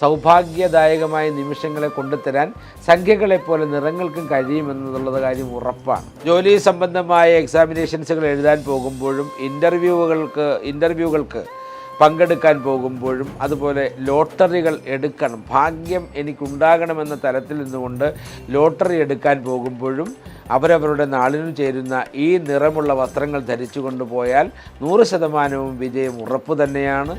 സൗഭാഗ്യദായകമായ നിമിഷങ്ങളെ കൊണ്ടുതരാൻ സംഖ്യകളെപ്പോലെ നിറങ്ങൾക്കും കഴിയുമെന്നുള്ളത് കാര്യം ഉറപ്പാണ്. ജോലി സംബന്ധമായ എക്സാമിനേഷൻസുകൾ എഴുതാൻ പോകുമ്പോഴും ഇന്റർവ്യൂകൾക്ക് ഇന്റർവ്യൂകൾക്ക് പങ്കെടുക്കാൻ പോകുമ്പോഴും അതുപോലെ ലോട്ടറികൾ എടുക്കണം. ഭാഗ്യം എനിക്കുണ്ടാകണമെന്ന തലത്തിൽ നിന്നുകൊണ്ട് ലോട്ടറി എടുക്കാൻ പോകുമ്പോഴും അവരവരുടെ നാളിനു ചേരുന്ന ഈ നിറമുള്ള വസ്ത്രങ്ങൾ ധരിച്ചു കൊണ്ടുപോയാൽ നൂറ് ശതമാനവും വിജയം ഉറപ്പ് തന്നെയാണ്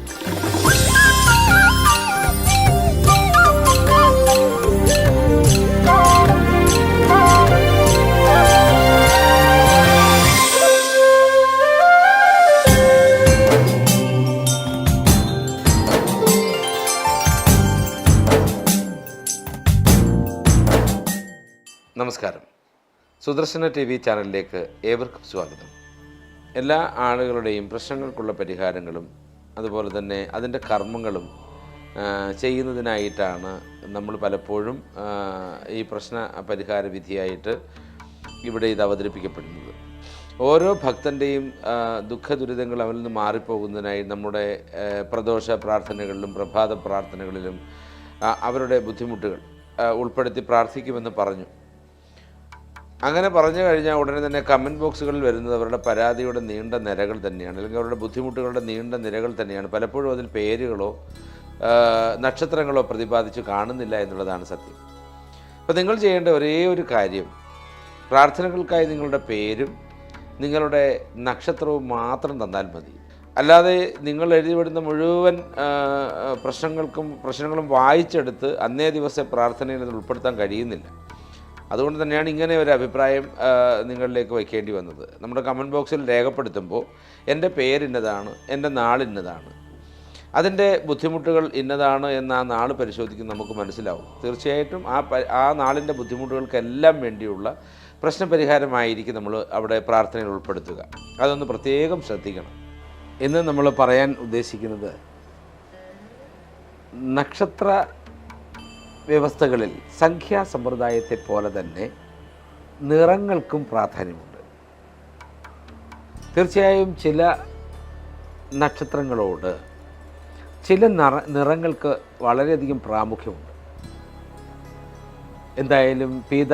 നമസ്കാരം. സുദർശന ടി വി ചാനലിലേക്ക് ഏവർക്കും സ്വാഗതം. എല്ലാ ആളുകളുടെയും പ്രശ്നങ്ങൾക്കുള്ള പരിഹാരങ്ങളും അതുപോലെ തന്നെ അതിന്റെ കർമ്മങ്ങളും ചെയ്യുന്നതിനായിട്ടാണ് നമ്മൾ പലപ്പോഴും ഈ പ്രശ്ന പരിഹാര വിധിയായിട്ട് ഇവിടെ ഇത് അവതരിപ്പിക്കപ്പെടുന്നത്. ഓരോ ഭക്തന്റെയും ദുഃഖ ദുരിതങ്ങൾ അവരിൽ നിന്ന് മാറിപ്പോകുന്നതിനായി നമ്മുടെ പ്രദോഷ പ്രാർത്ഥനകളിലും പ്രഭാത പ്രാർത്ഥനകളിലും അവരുടെ ബുദ്ധിമുട്ടുകൾ ഉൾപ്പെടുത്തി പ്രാർത്ഥിക്കുമെന്ന് പറഞ്ഞു. അങ്ങനെ പറഞ്ഞു കഴിഞ്ഞാൽ ഉടനെ തന്നെ കമന്റ് ബോക്സുകളിൽ വരുന്നത് അവരുടെ പരാതിയുടെ നീണ്ട നിരകൾ തന്നെയാണ്. അല്ലെങ്കിൽ അവരുടെ ബുദ്ധിമുട്ടുകളുടെ നീണ്ട നിരകൾ തന്നെയാണ്. പലപ്പോഴും അതിൽ പേരുകളോ നക്ഷത്രങ്ങളോ പ്രതിപാദിച്ച് കാണുന്നില്ല എന്നുള്ളതാണ് സത്യം. അപ്പോൾ നിങ്ങൾ ചെയ്യേണ്ട ഒരേ ഒരു കാര്യം പ്രാർത്ഥനകൾക്കായി നിങ്ങളുടെ പേരും നിങ്ങളുടെ നക്ഷത്രവും മാത്രം തന്നാൽ മതി. അല്ലാതെ നിങ്ങൾ എഴുതിവിടുന്ന മുഴുവൻ പ്രശ്നങ്ങൾക്കും പ്രശ്നങ്ങളും വായിച്ചെടുത്ത് അന്നേ ദിവസം പ്രാർത്ഥനയിൽ അത് ഉൾപ്പെടുത്താൻ കഴിയുന്നില്ല. അതുകൊണ്ട് തന്നെയാണ് ഇങ്ങനെ ഒരു അഭിപ്രായം നിങ്ങളിലേക്ക് വയ്ക്കേണ്ടി വന്നത്. നമ്മുടെ കമന്റ് ബോക്സിൽ രേഖപ്പെടുത്തുമ്പോൾ എന്റെ പേരിന്നതാണ് എന്റെ നാളിന്നതാണ് അതിന്റെ ബുദ്ധിമുട്ടുകൾ ഇന്നതാണ് എന്ന് ആ നാൾ പരിശോധിക്കുന്ന നമുക്ക് മനസ്സിലാവും. തീർച്ചയായിട്ടും ആ ആ നാളിന്റെ ബുദ്ധിമുട്ടുകൾക്കെല്ലാം വേണ്ടിയുള്ള പ്രശ്നപരിഹാരമായിരിക്കും നമ്മൾ അവിടെ പ്രാർത്ഥനയിൽ ഉൾപ്പെടുത്തുക. അതൊന്ന് പ്രത്യേകം ശ്രദ്ധിക്കണം. ഇന്ന് നമ്മൾ പറയാൻ ഉദ്ദേശിക്കുന്നത് നക്ഷത്ര വ്യവസ്ഥകളിൽ സംഖ്യാ സമ്പ്രദായത്തെ പോലെ തന്നെ നിറങ്ങൾക്കും പ്രാധാന്യമുണ്ട്. തീർച്ചയായും ചില നക്ഷത്രങ്ങളോട് ചില നിറ നിറങ്ങൾക്ക് വളരെയധികം പ്രാമുഖ്യമുണ്ട്. എന്തായാലും പീത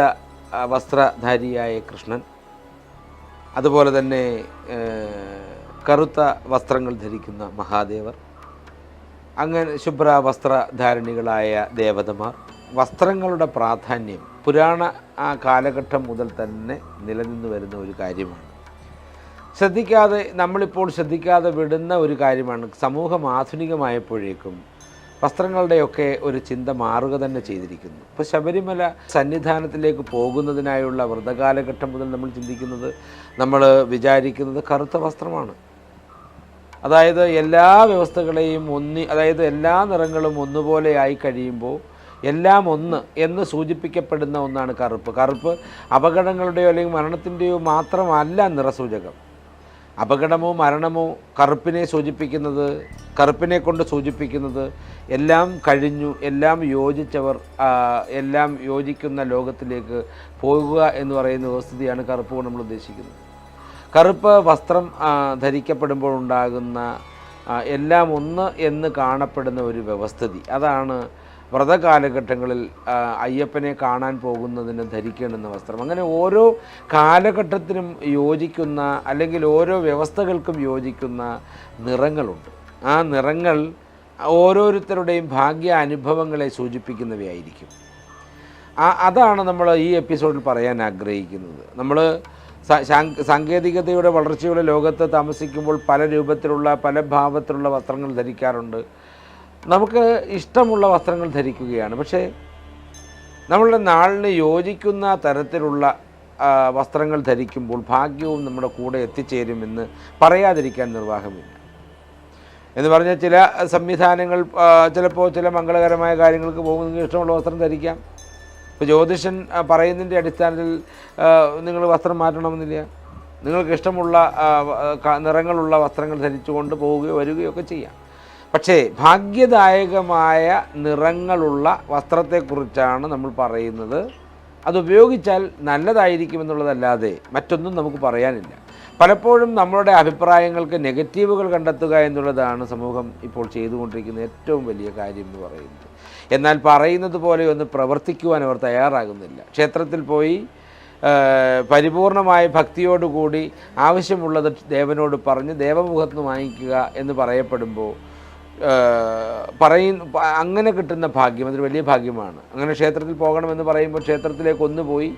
വസ്ത്രധാരിയായ കൃഷ്ണൻ അതുപോലെ തന്നെ കറുത്ത വസ്ത്രങ്ങൾ ധരിക്കുന്ന മഹാദേവർ അങ്ങനെ ശുഭ്ര വസ്ത്രധാരണികളായ ദേവതമാർ വസ്ത്രങ്ങളുടെ പ്രാധാന്യം പുരാണ ആ കാലഘട്ടം മുതൽ തന്നെ നിലനിന്ന് വരുന്ന ഒരു കാര്യമാണ്. ശ്രദ്ധിക്കാതെ നമ്മളിപ്പോൾ ശ്രദ്ധിക്കാതെ വിടുന്ന ഒരു കാര്യമാണ് സമൂഹം ആധുനികമായപ്പോഴേക്കും വസ്ത്രങ്ങളുടെയൊക്കെ ഒരു ചിന്ത മാറുക തന്നെ ചെയ്തിരിക്കുന്നു. ഇപ്പോൾ ശബരിമല സന്നിധാനത്തിലേക്ക് പോകുന്നതിനായുള്ള വ്രതകാലഘട്ടം മുതൽ നമ്മൾ ചിന്തിക്കുന്നത് നമ്മൾ വിചാരിക്കുന്നത് കറുത്ത വസ്ത്രമാണ്. അതായത് എല്ലാ വ്യവസ്ഥകളെയും ഒന്നി അതായത് എല്ലാ നിറങ്ങളും ഒന്നുപോലെ ആയി കഴിയുമ്പോൾ എല്ലാം ഒന്ന് എന്ന് സൂചിപ്പിക്കപ്പെടുന്ന ഒന്നാണ് കറുപ്പ്. കറുപ്പ് അപകടങ്ങളുടെയോ അല്ലെങ്കിൽ മരണത്തിന്റെയോ മാത്രമല്ല നിറസൂചകം. അപകടമോ മരണമോ കറുപ്പിനെ സൂചിപ്പിക്കുന്നത് കറുപ്പിനെ കൊണ്ട് സൂചിപ്പിക്കുന്നത് എല്ലാം കഴിഞ്ഞു എല്ലാം യോജിച്ചവർ എല്ലാം യോജിക്കുന്ന ലോകത്തിലേക്ക് പോകുക എന്ന് പറയുന്ന വ്യവസ്ഥിതിയാണ് കറുപ്പ് കൊണ്ട് നമ്മൾ ഉദ്ദേശിക്കുന്നത്. കറുപ്പ് വസ്ത്രം ധരിക്കപ്പെടുമ്പോൾ ഉണ്ടാകുന്ന എല്ലാം ഒന്ന് എന്ന് കാണപ്പെടുന്ന ഒരു വ്യവസ്ഥിതി. അതാണ് വ്രതകാലഘട്ടങ്ങളിൽ അയ്യപ്പനെ കാണാൻ പോകുന്നതിന് ധരിക്കേണ്ടുന്ന വസ്ത്രം. അങ്ങനെ ഓരോ കാലഘട്ടത്തിനും യോജിക്കുന്ന അല്ലെങ്കിൽ ഓരോ വ്യവസ്ഥകൾക്കും യോജിക്കുന്ന നിറങ്ങളുണ്ട്. ആ നിറങ്ങൾ ഓരോരുത്തരുടെയും ഭാഗ്യ അനുഭവങ്ങളെ സൂചിപ്പിക്കുന്നവയായിരിക്കും. ആ അതാണ് നമ്മൾ ഈ എപ്പിസോഡിൽ പറയാൻ ആഗ്രഹിക്കുന്നത്. നമ്മൾ സാങ്കേതികതയുടെ വളർച്ചയുടെ ലോകത്ത് താമസിക്കുമ്പോൾ പല രൂപത്തിലുള്ള പല ഭാവത്തിലുള്ള വസ്ത്രങ്ങൾ ധരിക്കാറുണ്ട്. നമുക്ക് ഇഷ്ടമുള്ള വസ്ത്രങ്ങൾ ധരിക്കുകയാണ്. പക്ഷേ നമ്മളുടെ നാളിന് യോജിക്കുന്ന തരത്തിലുള്ള വസ്ത്രങ്ങൾ ധരിക്കുമ്പോൾ ഭാഗ്യവും നമ്മുടെ കൂടെ എത്തിച്ചേരുമെന്ന് പറയാതിരിക്കാൻ നിർവാഹമില്ല. എന്ന് പറഞ്ഞാൽ ചില സംവിധാനങ്ങൾ ചിലപ്പോൾ ചില മംഗളകരമായ കാര്യങ്ങൾക്ക് പോകുന്നെങ്കിൽ ഇഷ്ടമുള്ള വസ്ത്രം ധരിക്കാം. ഇപ്പോൾ ജ്യോതിഷൻ പറയുന്നതിന്റെ അടിസ്ഥാനത്തിൽ നിങ്ങൾ വസ്ത്രം മാറ്റണമെന്നില്ല. നിങ്ങൾക്ക് ഇഷ്ടമുള്ള നിറങ്ങളുള്ള വസ്ത്രങ്ങൾ ധരിച്ചുകൊണ്ട് പോവുകയോ വരികയോ ഒക്കെ ചെയ്യാം. പക്ഷേ ഭാഗ്യദായകമായ നിറങ്ങളുള്ള വസ്ത്രത്തെക്കുറിച്ചാണ് നമ്മൾ പറയുന്നത്. അത് ഉപയോഗിച്ചാൽ നല്ലതായിരിക്കുമെന്നുള്ളതല്ലാതെ മറ്റൊന്നും നമുക്ക് പറയാനില്ല. പലപ്പോഴും നമ്മളുടെ അഭിപ്രായങ്ങൾക്ക് നെഗറ്റീവുകൾ കണ്ടെത്തുക എന്നുള്ളതാണ് സമൂഹം ഇപ്പോൾ ചെയ്തുകൊണ്ടിരിക്കുന്ന ഏറ്റവും വലിയ കാര്യം എന്ന് പറയുന്നത്. എന്നാൽ പറയുന്നത് പോലെ ഒന്ന് പ്രവർത്തിക്കുവാൻ അവർ തയ്യാറാകുന്നില്ല. ക്ഷേത്രത്തിൽ പോയി പരിപൂർണമായ ഭക്തിയോടുകൂടി ആവശ്യമുള്ളത് ദേവനോട് പറഞ്ഞ് ദേവമുഖത്ത് വാങ്ങിക്കുക എന്ന് പറയപ്പെടുമ്പോൾ പറയുന്ന അങ്ങനെ കിട്ടുന്ന ഭാഗ്യം അതൊരു വലിയ ഭാഗ്യമാണ്. അങ്ങനെ ക്ഷേത്രത്തിൽ പോകണമെന്ന് പറയുമ്പോൾ ക്ഷേത്രത്തിലേക്ക് ഒന്ന് പോയി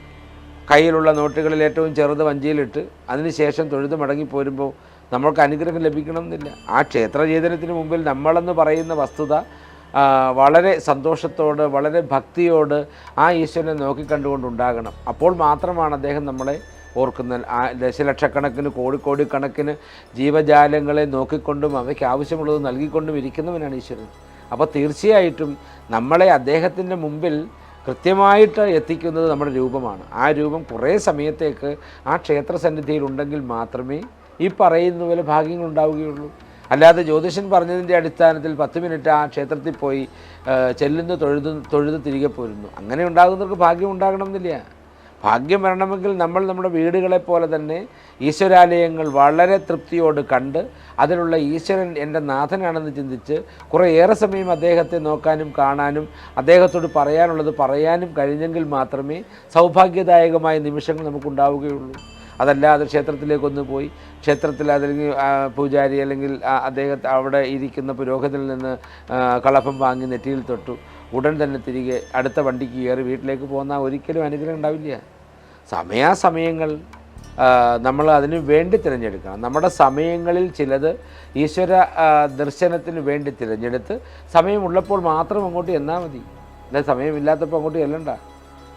കയ്യിലുള്ള നോട്ടുകളിൽ ഏറ്റവും ചെറുത് വഞ്ചിയിലിട്ട് അതിനുശേഷം തൊഴുത് മടങ്ങി പോരുമ്പോൾ നമ്മൾക്ക് അനുഗ്രഹം ലഭിക്കണം എന്നില്ല. ആ ക്ഷേത്ര ജീവനത്തിന് മുമ്പിൽ നമ്മളെന്ന് പറയുന്ന വസ്തുത വളരെ സന്തോഷത്തോട് വളരെ ഭക്തിയോട് ആ ഈശ്വരനെ നോക്കിക്കണ്ടുകൊണ്ടുണ്ടാകണം. അപ്പോൾ മാത്രമാണ് അദ്ദേഹം നമ്മളെ ഓർക്കുന്ന ദശലക്ഷക്കണക്കിന് കോടിക്കോടിക്കണക്കിന് ജീവജാലങ്ങളെ നോക്കിക്കൊണ്ടും അവയ്ക്ക് ആവശ്യമുള്ളത് നൽകിക്കൊണ്ടും ഇരിക്കുന്നവനാണ് ഈശ്വരൻ. അപ്പോൾ തീർച്ചയായിട്ടും നമ്മളെ അദ്ദേഹത്തിന്റെ മുമ്പിൽ കൃത്യമായിട്ട് എത്തിക്കുന്നത് നമ്മുടെ രൂപമാണ്. ആ രൂപം കുറേ സമയത്തേക്ക് ആ ക്ഷേത്ര സന്നിധിയിൽ ഉണ്ടെങ്കിൽ മാത്രമേ ഈ പറയുന്ന പോലെ ഭാഗ്യങ്ങൾ ഉണ്ടാവുകയുള്ളൂ. അല്ലാതെ ജ്യോതിഷൻ പറഞ്ഞതിന്റെ അടിസ്ഥാനത്തിൽ പത്ത് മിനിറ്റ് ആ ക്ഷേത്രത്തിൽ പോയി ചെല്ലുന്നു തൊഴുതു തൊഴുത് തിരികെ പോരുന്നു. അങ്ങനെ ഉണ്ടാകുന്നവർക്ക് ഭാഗ്യം ഉണ്ടാകണം എന്നില്ല ഭാഗ്യം വരണമെങ്കിൽ നമ്മൾ നമ്മുടെ വീടുകളെ പോലെ തന്നെ ഈശ്വരാലയങ്ങൾ വളരെ തൃപ്തിയോട് കണ്ട് അതിലുള്ള ഈശ്വരൻ എന്റെ നാഥനാണെന്ന് ചിന്തിച്ച് കുറേയേറെ സമയം അദ്ദേഹത്തെ നോക്കാനും കാണാനും അദ്ദേഹത്തോട് പറയാനുള്ളത് പറയാനും കഴിഞ്ഞെങ്കിൽ മാത്രമേ സൗഭാഗ്യദായകമായ നിമിഷങ്ങൾ നമുക്കുണ്ടാവുകയുള്ളൂ. അതല്ലാതെ ക്ഷേത്രത്തിലേക്കൊന്ന് പോയി. ക്ഷേത്രത്തിൽ അല്ലെങ്കിൽ പൂജാരി അല്ലെങ്കിൽ അദ്ദേഹത്തെ അവിടെ ഇരിക്കുന്ന പുരോഹിതനിൽ നിന്ന് കളഭം വാങ്ങി നെറ്റിയിൽ തൊട്ടു. ഉടൻ തന്നെ തിരികെ അടുത്ത വണ്ടിക്ക് കയറി വീട്ടിലേക്ക് പോകുന്ന ഒരിക്കലും അനുഗ്രഹം ഉണ്ടാവില്ല. സമയാസമയങ്ങൾ നമ്മൾ അതിന് വേണ്ടി തിരഞ്ഞെടുക്കണം. നമ്മുടെ സമയങ്ങളിൽ ചിലത് ഈശ്വര ദർശനത്തിന് വേണ്ടി തിരഞ്ഞെടുത്ത് സമയമുള്ളപ്പോൾ മാത്രം അങ്ങോട്ട് ചെന്നാൽ മതി. അല്ലെ സമയമില്ലാത്തപ്പോൾ അങ്ങോട്ട് ചെല്ലണ്ട.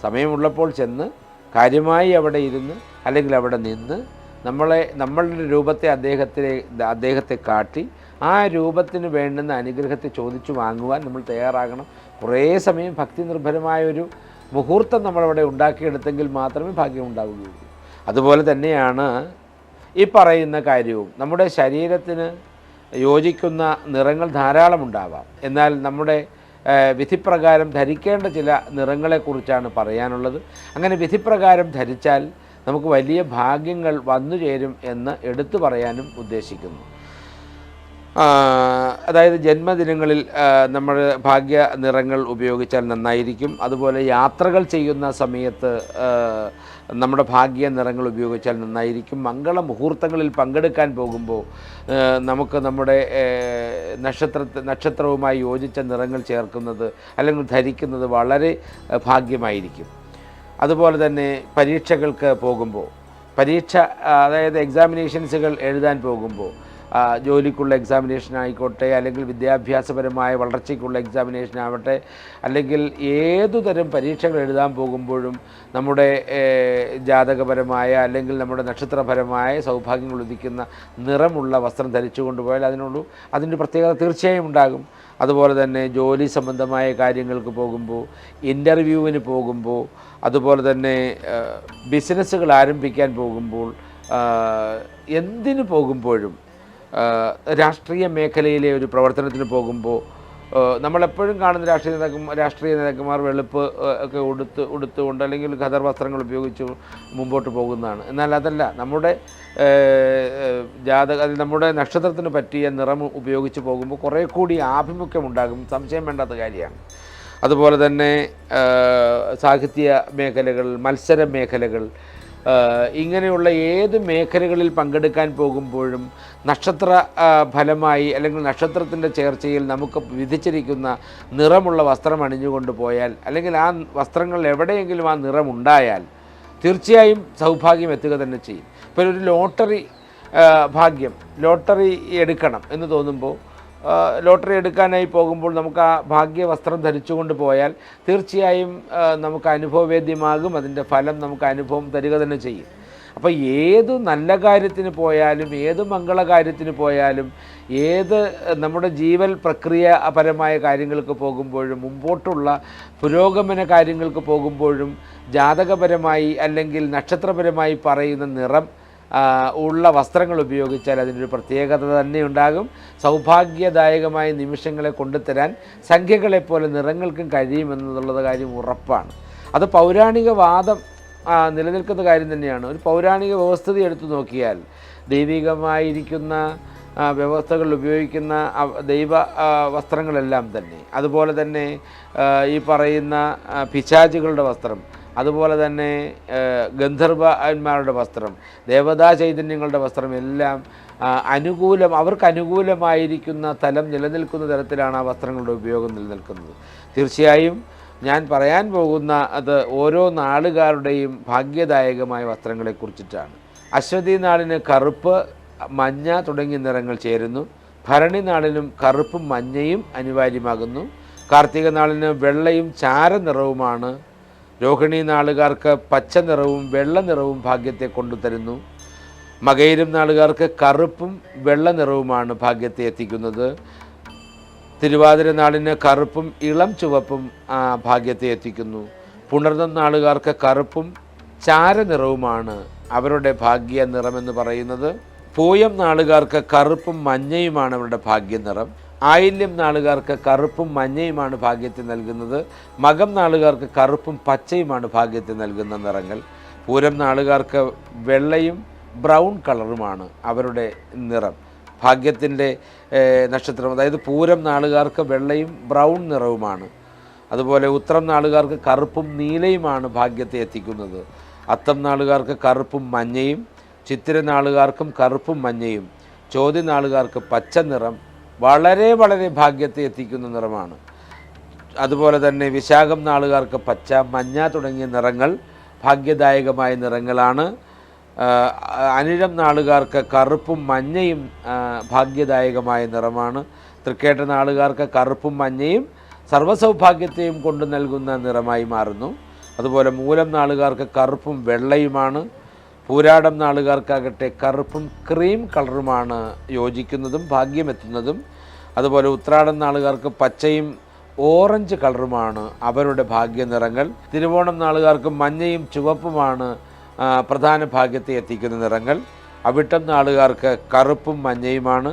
സമയമുള്ളപ്പോൾ ചെന്ന് കാര്യമായി അവിടെ ഇരുന്ന് അല്ലെങ്കിൽ അവിടെ നിന്ന് നമ്മളെ നമ്മളുടെ രൂപത്തെ അദ്ദേഹത്തിലെ അദ്ദേഹത്തെ കാട്ടി ആ രൂപത്തിന് വേണ്ടുന്ന അനുഗ്രഹത്തെ ചോദിച്ചു വാങ്ങുവാൻ നമ്മൾ തയ്യാറാകണം. കുറേ സമയം ഭക്തി നിർഭരമായ ഒരു മുഹൂർത്തം നമ്മളവിടെ ഉണ്ടാക്കിയെടുത്തെങ്കിൽ മാത്രമേ ഭാഗ്യം ഉണ്ടാവുകയുള്ളൂ. അതുപോലെ തന്നെയാണ് ഈ പറയുന്ന കാര്യവും. നമ്മുടെ ശരീരത്തിന് യോജിക്കുന്ന നിറങ്ങൾ ധാരാളം ഉണ്ടാവാം. എന്നാൽ നമ്മുടെ വിധിപ്രകാരം ധരിക്കേണ്ട ചില നിറങ്ങളെക്കുറിച്ചാണ് പറയാനുള്ളത്. അങ്ങനെ വിധിപ്രകാരം ധരിച്ചാൽ നമുക്ക് വലിയ ഭാഗ്യങ്ങൾ വന്നു ചേരും എന്ന് എടുത്തു പറയാനും ഉദ്ദേശിക്കുന്നു. അതായത് ജന്മദിനങ്ങളിൽ നമ്മൾ ഭാഗ്യ നിറങ്ങൾ ഉപയോഗിച്ചാൽ നന്നായിരിക്കും. അതുപോലെ യാത്രകൾ ചെയ്യുന്ന സമയത്ത് നമ്മുടെ ഭാഗ്യ നിറങ്ങൾ ഉപയോഗിച്ചാൽ നന്നായിരിക്കും. മംഗള മുഹൂർത്തങ്ങളിൽ പങ്കെടുക്കാൻ പോകുമ്പോൾ നമുക്ക് നമ്മുടെ നക്ഷത്ര നക്ഷത്രവുമായി യോജിച്ച നിറങ്ങൾ ചേർക്കുന്നത് അല്ലെങ്കിൽ ധരിക്കുന്നത് വളരെ ഭാഗ്യമായിരിക്കും. അതുപോലെ തന്നെ പരീക്ഷകൾക്ക് പോകുമ്പോൾ പരീക്ഷ അതായത് എക്സാമിനേഷൻസുകൾ എഴുതാൻ പോകുമ്പോൾ ജോലിക്കുള്ള എക്സാമിനേഷൻ ആയിക്കോട്ടെ അല്ലെങ്കിൽ വിദ്യാഭ്യാസപരമായ വളർച്ചയ്ക്കുള്ള എക്സാമിനേഷൻ ആവട്ടെ അല്ലെങ്കിൽ ഏതുതരം പരീക്ഷകൾ എഴുതാൻ പോകുമ്പോഴും നമ്മുടെ ജാതകപരമായ അല്ലെങ്കിൽ നമ്മുടെ നക്ഷത്രപരമായ സൗഭാഗ്യങ്ങൾ ഉദിക്കുന്ന നിറമുള്ള വസ്ത്രം ധരിച്ചു കൊണ്ടുപോയാൽ അതിനോട് അതിന്റെ പ്രത്യേകത തീർച്ചയായും ഉണ്ടാകും. അതുപോലെ തന്നെ ജോലി സംബന്ധമായ കാര്യങ്ങൾക്ക് പോകുമ്പോൾ ഇന്റർവ്യൂവിന് പോകുമ്പോൾ അതുപോലെ തന്നെ ബിസിനസ്സുകൾ ആരംഭിക്കാൻ പോകുമ്പോൾ എന്തിനു പോകുമ്പോഴും രാഷ്ട്രീയ മേഖലയിലെ ഒരു പ്രവർത്തനത്തിന് പോകുമ്പോൾ നമ്മളെപ്പോഴും കാണുന്ന രാഷ്ട്രീയ നേതാക്കന്മാർ രാഷ്ട്രീയ നേതാക്കന്മാർ വെളുപ്പ് ഒക്കെ ഉടുത്ത് ഉടുത്തുകൊണ്ട് അല്ലെങ്കിൽ ഖദർ വസ്ത്രങ്ങൾ ഉപയോഗിച്ച് മുമ്പോട്ട് പോകുന്നതാണ്. എന്നാൽ അതല്ല നമ്മുടെ ജാതക നമ്മുടെ നക്ഷത്രത്തിന് പറ്റിയ നിറം ഉപയോഗിച്ച് പോകുമ്പോൾ കുറേ കൂടി ആഭിമുഖ്യമുണ്ടാകും സംശയം വേണ്ടാത്ത കാര്യമാണ്. അതുപോലെ തന്നെ സാഹിത്യ മേഖലകൾ മത്സര മേഖലകൾ ഇങ്ങനെയുള്ള ഏത് മേഖലകളിൽ പങ്കെടുക്കാൻ പോകുമ്പോഴും നക്ഷത്ര ഫലമായി അല്ലെങ്കിൽ നക്ഷത്രത്തിന്റെ ചേർച്ചയിൽ നമുക്ക് വിധിച്ചിരിക്കുന്ന നിറമുള്ള വസ്ത്രം അണിഞ്ഞുകൊണ്ട് പോയാൽ അല്ലെങ്കിൽ ആ വസ്ത്രങ്ങളിൽ എവിടെയെങ്കിലും ആ നിറമുണ്ടായാൽ തീർച്ചയായും സൗഭാഗ്യം എത്തുക തന്നെ ചെയ്യും. ഇപ്പോൾ ഒരു ലോട്ടറി ഭാഗ്യം ലോട്ടറി എടുക്കണം എന്ന് തോന്നുമ്പോൾ ലോട്ടറി എടുക്കാനായി പോകുമ്പോൾ നമുക്ക് ആ ഭാഗ്യ വസ്ത്രം ധരിച്ചുകൊണ്ട് പോയാൽ തീർച്ചയായും നമുക്ക് അനുഭവവേദ്യമാകും അതിന്റെ ഫലം നമുക്ക് അനുഭവം തരിക തന്നെ ചെയ്യും. അപ്പോൾ ഏത് നല്ല കാര്യത്തിന് പോയാലും ഏത് മംഗളകാര്യത്തിന് പോയാലും ഏത് നമ്മുടെ ജീവൽ പ്രക്രിയ പരമായ കാര്യങ്ങൾക്ക് പോകുമ്പോഴും മുമ്പോട്ടുള്ള പുരോഗമന കാര്യങ്ങൾക്ക് പോകുമ്പോഴും ജാതകപരമായി അല്ലെങ്കിൽ നക്ഷത്രപരമായി പറയുന്ന നിറം ഉള്ള വസ്ത്രങ്ങൾ ഉപയോഗിച്ചാൽ അതിനൊരു പ്രത്യേകത തന്നെ ഉണ്ടാകും സൗഭാഗ്യദായകമായ നിമിഷങ്ങളെ കൊണ്ടുതരാൻ സംഖ്യകളെപ്പോലെ നിറങ്ങൾക്കും കഴിയുമെന്നുള്ളത് കാര്യം ഉറപ്പാണ്. അത് പൗരാണിക വാദം നിലനിൽക്കുന്ന കാര്യം തന്നെയാണ്. ഒരു പൗരാണിക വ്യവസ്ഥിതി എടുത്തു നോക്കിയാൽ ദൈവികമായിരിക്കുന്ന വ്യവസ്ഥകൾ ഉപയോഗിക്കുന്ന ദൈവ വസ്ത്രങ്ങളെല്ലാം തന്നെ. അതുപോലെ തന്നെ ഈ പറയുന്ന പിശാചുകളുടെ വസ്ത്രം അതുപോലെ തന്നെ ഗന്ധർവന്മാരുടെ വസ്ത്രം ദേവതാ ചൈതന്യങ്ങളുടെ വസ്ത്രം എല്ലാം അനുകൂലം അവർക്ക് അനുകൂലമായിരിക്കുന്ന തലം നിലനിൽക്കുന്ന തരത്തിലാണ് ആ വസ്ത്രങ്ങളുടെ ഉപയോഗം നിലനിൽക്കുന്നത്. തീർച്ചയായും ഞാൻ പറയാൻ പോകുന്ന അത് ഓരോ നാളുകാരുടെയും ഭാഗ്യദായകമായ വസ്ത്രങ്ങളെക്കുറിച്ചിട്ടാണ് അശ്വതി നാളിന് കറുപ്പ് മഞ്ഞ തുടങ്ങിയ നിറങ്ങൾ ചേരുന്നു. ഭരണി നാളിനും കറുപ്പും മഞ്ഞയും അനിവാര്യമാകുന്നു. കാർത്തിക നാളിന് വെള്ളയും ചാര നിറവുമാണ് രോഹിണി നാളുകാർക്ക് പച്ച നിറവും വെള്ള നിറവും ഭാഗ്യത്തെ കൊണ്ടുതരുന്നു. മകയിലും നാളുകാർക്ക് കറുപ്പും വെള്ള നിറവുമാണ് ഭാഗ്യത്തെ എത്തിക്കുന്നത്. തിരുവാതിര നാളിന് കറുപ്പും ഇളം ചുവപ്പും ഭാഗ്യത്തെ എത്തിക്കുന്നു. പുണർന്നം നാളുകാർക്ക് കറുപ്പും ചാര നിറവുമാണ് അവരുടെ ഭാഗ്യ നിറമെന്ന് പറയുന്നത്. പൂയം നാളുകാർക്ക് കറുപ്പും മഞ്ഞയുമാണ് അവരുടെ ഭാഗ്യ നിറം ആയില്യം നാളുകാർക്ക് കറുപ്പും മഞ്ഞയുമാണ് ഭാഗ്യത്തെ നൽകുന്നത്. മകം നാളുകാർക്ക് കറുപ്പും പച്ചയുമാണ് ഭാഗ്യത്തെ നൽകുന്ന നിറങ്ങൾ. പൂരം നാളുകാർക്ക് വെള്ളയും ബ്രൗൺ കളറുമാണ് അവരുടെ നിറം. ഭാഗ്യത്തിന്റെ നക്ഷത്രം അതായത് പൂരം നാളുകാർക്ക് വെള്ളയും ബ്രൗൺ നിറവുമാണ്. അതുപോലെ ഉത്രം നാളുകാർക്ക് കറുപ്പും നീലയുമാണ് ഭാഗ്യത്തെ എത്തിക്കുന്നത്. അത്തം നാളുകാർക്ക് കറുപ്പും മഞ്ഞയും ചിത്തിര നാളുകാർക്കും കറുപ്പും മഞ്ഞയും ചോദ്യ നാളുകാർക്ക് പച്ച നിറം വളരെ വളരെ ഭാഗ്യത്തെ എത്തിക്കുന്ന നിറമാണ്. അതുപോലെ തന്നെ വിശാഖം നാളുകാർക്ക് പച്ച മഞ്ഞ തുടങ്ങിയ നിറങ്ങൾ ഭാഗ്യദായകമായ നിറങ്ങളാണ്. അനിഴം നാളുകാർക്ക് കറുപ്പും മഞ്ഞയും ഭാഗ്യദായകമായ നിറമാണ്. തൃക്കേട്ട നാളുകാർക്ക് കറുപ്പും മഞ്ഞയും സർവസൗഭാഗ്യത്തെയും കൊണ്ടു നൽകുന്ന നിറമായി മാറുന്നു. അതുപോലെ മൂലം നാളുകാർക്ക് കറുപ്പും വെള്ളയുമാണ്. പൂരാടം നാളുകാർക്കാകട്ടെ കറുപ്പും ക്രീം കളറുമാണ് യോജിക്കുന്നതും ഭാഗ്യമെത്തുന്നതും. അതുപോലെ ഉത്രാടം നാളുകാർക്ക് പച്ചയും ഓറഞ്ച് കളറുമാണ് അവരുടെ ഭാഗ്യ നിറങ്ങൾ തിരുവോണം നാളുകാർക്ക് മഞ്ഞയും ചുവപ്പുമാണ് പ്രധാന ഭാഗ്യത്തെ എത്തിക്കുന്ന നിറങ്ങൾ. അവിട്ടം നാളുകാർക്ക് കറുപ്പും മഞ്ഞയുമാണ്.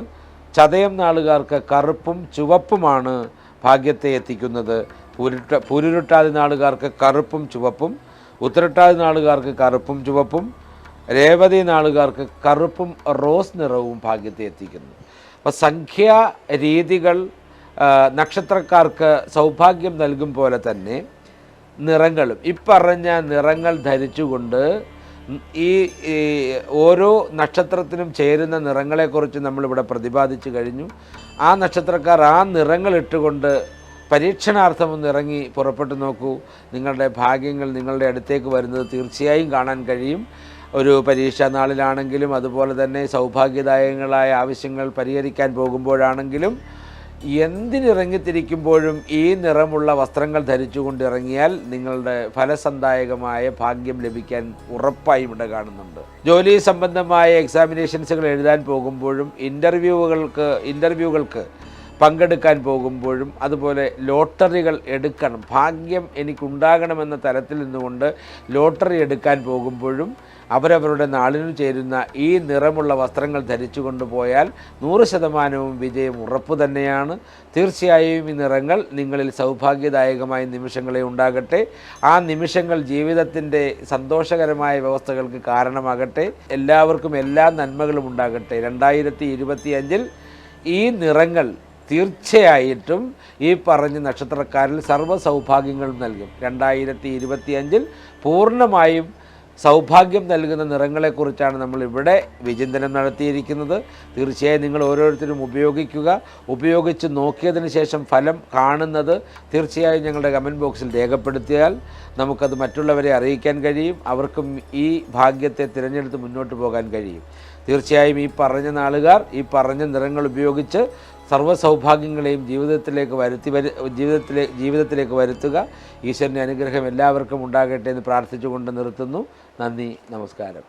ചതയം നാളുകാർക്ക് കറുപ്പും ചുവപ്പുമാണ് ഭാഗ്യത്തെ എത്തിക്കുന്നത്. പുരുട്ട പുരുരുട്ടാതി നാളുകാർക്ക് കറുപ്പും ചുവപ്പും. ഉത്തരട്ടാതി നാളുകാർക്ക് കറുപ്പും ചുവപ്പും. രേവതി നാളുകാർക്ക് കറുപ്പും റോസ് നിറവും ഭാഗ്യത്തെ എത്തിക്കുന്നു. അപ്പോൾ സംഖ്യാ രീതികൾ നക്ഷത്രക്കാർക്ക് സൗഭാഗ്യം നൽകും പോലെ തന്നെ നിറങ്ങളും. ഇപ്പറഞ്ഞ നിറങ്ങൾ ധരിച്ചുകൊണ്ട് ഈ ഓരോ നക്ഷത്രത്തിനും ചേരുന്ന നിറങ്ങളെക്കുറിച്ച് നമ്മളിവിടെ പ്രതിപാദിച്ചു കഴിഞ്ഞു. ആ നക്ഷത്രക്കാർ ആ നിറങ്ങൾ ഇട്ടുകൊണ്ട് പരീക്ഷണാർത്ഥം ഒന്ന് ഇറങ്ങി പുറപ്പെട്ടു നോക്കൂ. നിങ്ങളുടെ ഭാഗ്യങ്ങൾ നിങ്ങളുടെ അടുത്തേക്ക് വരുന്നത് തീർച്ചയായും കാണാൻ കഴിയും. ഒരു പരീക്ഷാ നാളിലാണെങ്കിലും അതുപോലെ തന്നെ സൗഭാഗ്യദായകങ്ങളായ ആവശ്യങ്ങൾ പരിഹരിക്കാൻ പോകുമ്പോഴാണെങ്കിലും എന്തിനിറങ്ങിത്തിരിക്കുമ്പോഴും ഈ നിറമുള്ള വസ്ത്രങ്ങൾ ധരിച്ചുകൊണ്ട് ഇറങ്ങിയാൽ നിങ്ങളുടെ ഫലസന്ദായകമായ ഭാഗ്യം ലഭിക്കാൻ ഉറപ്പായും ഇവിടെ കാണുന്നുണ്ട്. ജോലി സംബന്ധമായ എക്സാമിനേഷൻസുകൾ എഴുതാൻ പോകുമ്പോഴും ഇന്റർവ്യൂകൾക്ക് ഇന്റർവ്യൂകൾക്ക് പങ്കെടുക്കാൻ പോകുമ്പോഴും അതുപോലെ ലോട്ടറികൾ എടുക്കണം. ഭാഗ്യം എനിക്കുണ്ടാകണമെന്ന തലത്തിൽ നിന്നുകൊണ്ട് ലോട്ടറി എടുക്കാൻ പോകുമ്പോഴും അവരവരുടെ നാളിനു ചേരുന്ന ഈ നിറമുള്ള വസ്ത്രങ്ങൾ ധരിച്ചു കൊണ്ടുപോയാൽ നൂറ് ശതമാനവും വിജയം ഉറപ്പ് തന്നെയാണ്. തീർച്ചയായും ഈ നിറങ്ങൾ നിങ്ങളിൽ സൗഭാഗ്യദായകമായ നിമിഷങ്ങളെ ഉണ്ടാകട്ടെ. ആ നിമിഷങ്ങൾ ജീവിതത്തിന്റെ സന്തോഷകരമായ വ്യവസ്ഥകൾക്ക് കാരണമാകട്ടെ. എല്ലാവർക്കും എല്ലാ നന്മകളും ഉണ്ടാകട്ടെ. രണ്ടായിരത്തി ഈ നിറങ്ങൾ തീർച്ചയായിട്ടും ഈ പറഞ്ഞ നക്ഷത്രക്കാരിൽ സർവ സൗഭാഗ്യങ്ങളും നൽകും. രണ്ടായിരത്തി ഇരുപത്തിയഞ്ചിൽ പൂർണമായും സൗഭാഗ്യം നൽകുന്ന നിറങ്ങളെക്കുറിച്ചാണ് നമ്മൾ ഇവിടെ വിചിന്തനം നടത്തിയിരിക്കുന്നത്. തീർച്ചയായും നിങ്ങൾ ഓരോരുത്തരും ഉപയോഗിക്കുക. ഉപയോഗിച്ച് നോക്കിയതിന് ശേഷം ഫലം കാണുന്നത് തീർച്ചയായും ഞങ്ങളുടെ കമന്റ് ബോക്സിൽ രേഖപ്പെടുത്തിയാൽ നമുക്കത് മറ്റുള്ളവരെ അറിയിക്കാൻ കഴിയും. അവർക്കും ഈ ഭാഗ്യത്തെ തിരഞ്ഞെടുത്ത് മുന്നോട്ട് പോകാൻ കഴിയും. തീർച്ചയായും ഈ പറഞ്ഞ നാളുകാർ ഈ പറഞ്ഞ നിറങ്ങൾ ഉപയോഗിച്ച് സർവ സൗഭാഗ്യങ്ങളെയും ജീവിതത്തിലേക്ക് വരുത്തി വരു ജീവിതത്തിലെ ജീവിതത്തിലേക്ക് വരുത്തുക. ഈശ്വരന്റെ അനുഗ്രഹം എല്ലാവർക്കും ഉണ്ടാകട്ടെ എന്ന് പ്രാർത്ഥിച്ചുകൊണ്ട് നിർത്തുന്നു. നന്ദി നമസ്കാരം.